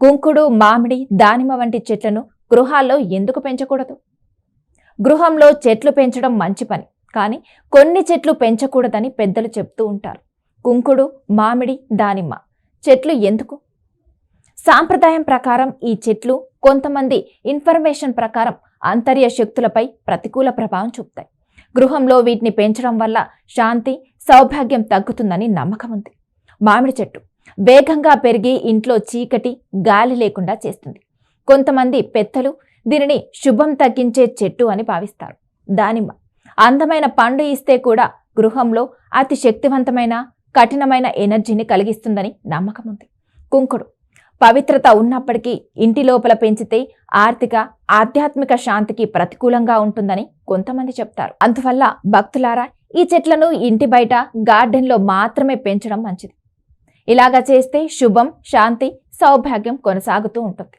కుంకుడు మామిడి దానిమ్మ వంటి చెట్లను గృహాల్లో ఎందుకు పెంచకూడదు? గృహంలో చెట్లు పెంచడం మంచి పని కానీ కొన్ని చెట్లు పెంచకూడదని పెద్దలు చెప్తూ ఉంటారు. కుంకుడు మామిడి దానిమ్మ చెట్లు ఎందుకు? సాంప్రదాయం ప్రకారం ఈ చెట్లు కొంతమంది ఇన్ఫర్మేషన్ ప్రకారం అంతర్య శక్తులపై ప్రతికూల ప్రభావం చూపుతాయి. గృహంలో వీటిని పెంచడం వల్ల శాంతి సౌభాగ్యం తగ్గుతుందని నమ్మకం ఉంది. మామిడి చెట్టు వేగంగా పెరిగి ఇంట్లో చీకటి గాలి లేకుండా చేస్తుంది. కొంతమంది పెద్దలు దీనిని శుభం తగ్గించే చెట్టు అని భావిస్తారు. దానిమ్మ. అందమైన పండు ఇస్తే కూడా గృహంలో అతి శక్తివంతమైన కఠినమైన ఎనర్జీని కలిగిస్తుందని నమ్మకం ఉంది. కుంకుడు. పవిత్రత ఉన్నప్పటికీ ఇంటి లోపల పెంచితే ఆర్థిక ఆధ్యాత్మిక శాంతికి ప్రతికూలంగా ఉంటుందని కొంతమంది చెప్తారు. అందువల్ల భక్తులారా ఈ చెట్లను ఇంటి బయట గార్డెన్లో మాత్రమే పెంచడం మంచిది. ఇలాగా చేస్తే శుభం శాంతి సౌభాగ్యం కొనసాగుతూ ఉంటుంది.